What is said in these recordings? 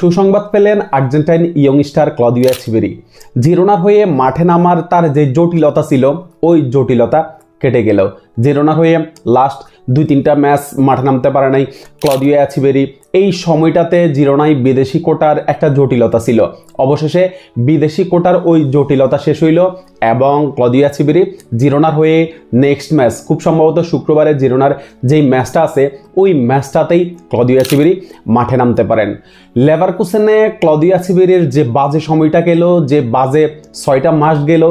সুসংবাদ পেলেন Argentine young star Claudio Echeverri. জিরোনার হয়ে মাঠে নামার তার যে জটিলতা ছিল, ওই জটিলতা কেটে গেল। জিরোনার হয়ে লাস্ট দুই তিনটা ম্যাচ মাঠে নামতে পারে নাই। ক্লদিয়া অ্যাচিবেরি, এই সময়টাতে জিরোনায় বিদেশি কোটার একটা জটিলতা ছিল। অবশেষে বিদেশি কোটার ওই জটিলতা শেষ হইল এবং ক্লদিয়া ছিবেরি জিরোনার হয়ে নেক্সট ম্যাচ, খুব সম্ভবত শুক্রবারে জিরোনার যেই ম্যাচটা আছে, ওই ম্যাচটাতেই ক্লদিয়া ছিবেরি মাঠে নামতে পারেন। লেভারকুসেনে ক্লদিয়া ছিবেরির যে বাজে সময়টা গেল, যে বাজে ছয়টা মাস গেল,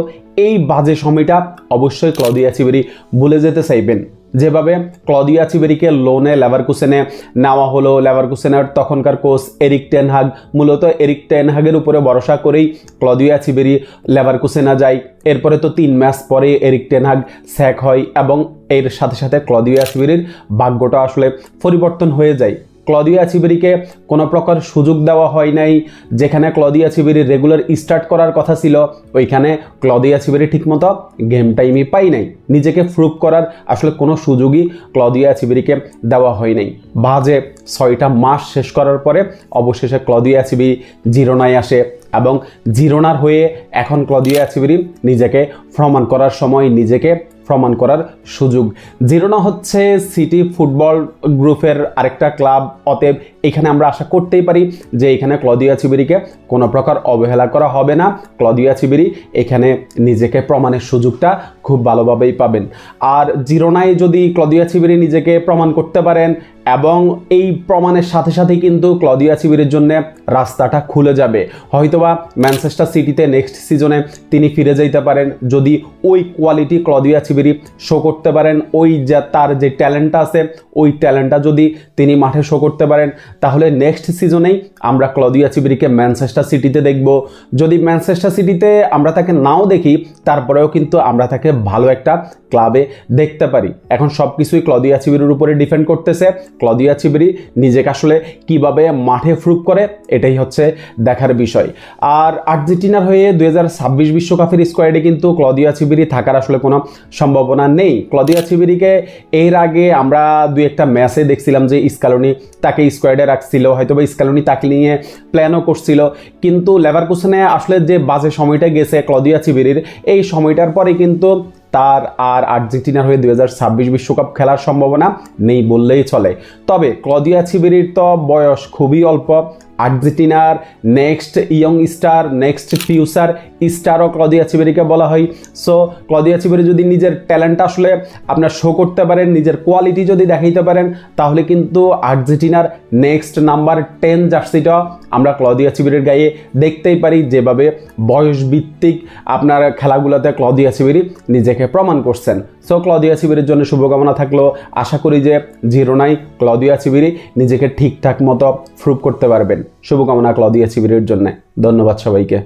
এই বাজে সময়টা অবশ্যই ক্লদিয়া ছিবেরি ভুলে যেতে চাইবেন। যেভাবে ক্লদিয়া চিবেরিকে লোনে লেভারকুসেনে নেওয়া হলো লেভারকুসেনের তখনকার কোচ এরিক টেনহাগ মূলত এরিক টেনহাগের উপরে ভরসা করেই ক্লদিয়া চিবেরি লেভারকুসেনা যায়। এরপরে তো তিন ম্যাচ পরে এরিক টেনহাগ স্যাক হয় এবং এর সাথে সাথে ক্লদিয়া চিবেরির ভাগ্যটা আসলে পরিবর্তন হয়ে যায়। ক্লদিয়া চিবেরিকে কোনো প্রকার সুযোগ দেওয়া হয় নাই। যেখানে ক্লদিয়া চিবেরি রেগুলার স্টার্ট করার কথা ছিল, ওইখানে ক্লদিয়া চিবেরি ঠিকমতো গেম টাইমই পাই নাই। নিজেকে প্রুভ করার আসলে কোনো সুযোগই ক্লদিয়া চিবেরিকে দেওয়া হয় নাই। বাজে ছয়টা মাস শেষ করার পরে অবশেষে ক্লদিয়া চিবিরি জিরোনায় আসে এবং জিরোনার হয়ে এখন ক্লদিয়া চিবিরি নিজেকে প্রমাণ করার সময় নিজেকে প্রমাণ করার সুযোগ। জিরোনা হচ্ছে সিটি ফুটবল গ্রুপের আরেকটা ক্লাব। অতএব এখানে আমরা আশা করতেই পারি যে এখানে ক্লদিয়া চিবিরিকে কোনো প্রকার অবহেলা করা হবে না। ক্লদিয়া চিবিরি এখানে নিজেকে প্রমাণের সুযোগটা খুব ভালোভাবেই পাবেন। আর জিরোনায় যদি ক্লদিয়া চিবিরি নিজেকে প্রমাণ করতে পারেন এবং এই প্রমাণের সাথে সাথে কিন্তু ক্লদিয়া চিবিরের জন্য রাস্তাটা খুলে যাবে। হয়তোবা ম্যানচেস্টার সিটিতে নেক্সট সিজনে তিনি ফিরে যেতে পারেন, যদি ওই কোয়ালিটি ক্লদিয়া চিবিরি শো করতে পারেন, ওই যে তার যে ট্যালেন্টটা আছে, ওই ট্যালেন্টটা যদি তিনি মাঠে শো করতে পারেন, তাহলে নেক্সট সিজনেই আমরা ক্লদিয়া চিবিরিকে ম্যানচেস্টার সিটিতে দেখব। যদি ম্যানচেস্টার সিটিতে আমরা তাকে নাও দেখি, তারপরেও কিন্তু আমরা তাকে ভালো একটা ক্লাবে দেখতে পারি। এখন সব কিছুই ক্লদিয়া চিবিরির উপরে ডিপেন্ড করতেছে। ক্লদিয়া চিবিরি নিজেকে আসলে কীভাবে মাঠে প্রুভ করে, এটাই হচ্ছে দেখার বিষয়। আর আর্জেন্টিনার হয়ে দুই বিশ্বকাপের স্কোয়াডে কিন্তু ক্লদিয়া চিবিরি থাকার আসলে কোনো সম্ভাবনা নেই। ক্লদিয়া চিবিরিকে এর আগে আমরা দুই একটা ম্যাচে দেখছিলাম যে স্কালনি তাকে স্কোয়াডে রাখছিল হয়তো বা স্কালনি তাকে নিয়ে প্ল্যানও করছিল। কিন্তু লেভারকুসনে আসলে যে বাজে সময়টা গেছে ক্লদিয়া চিবিরির, এই সময়টার পরে কিন্তু তার আর আর্জেন্টিনার হয়ে দুই বিশ্বকাপ খেলার সম্ভাবনা নেই বললেই চলে। তবে ক্লদিয়া ছিবিরির তো বয়স খুবই অল্প। আর্জেন্টিনার next young star next future স্টারও Claudio চিবেরিকে বলা হয়। সো ক্লদিয়া চিবেরি যদি নিজের ট্যালেন্ট আসলে আপনার শো করতে পারেন, নিজের কোয়ালিটি যদি দেখাইতে পারেন, তাহলে কিন্তু আর্জেন্টিনার নেক্সট নাম্বার টেন জার্সিটা আমরা ক্লদিয়া চিবেরির গায়ে দেখতেই পারি। যেভাবে বয়স ভিত্তিক আপনার খেলাগুলোতে ক্লদিয়া চিবেরি নিজেকে প্রমাণ করছেন। সো ক্লদিয়া চিবিরির জন্য শুভকামনা থাকল। আশা করি যে জিরোনাই ক্লদিয়া চিবিরি নিজেকে ঠিকঠাক মতো প্রুভ করতে পারবেন। শুভকামনা ক্লদিয়া শিবিরের জন্য। ধন্যবাদ সবাইকে।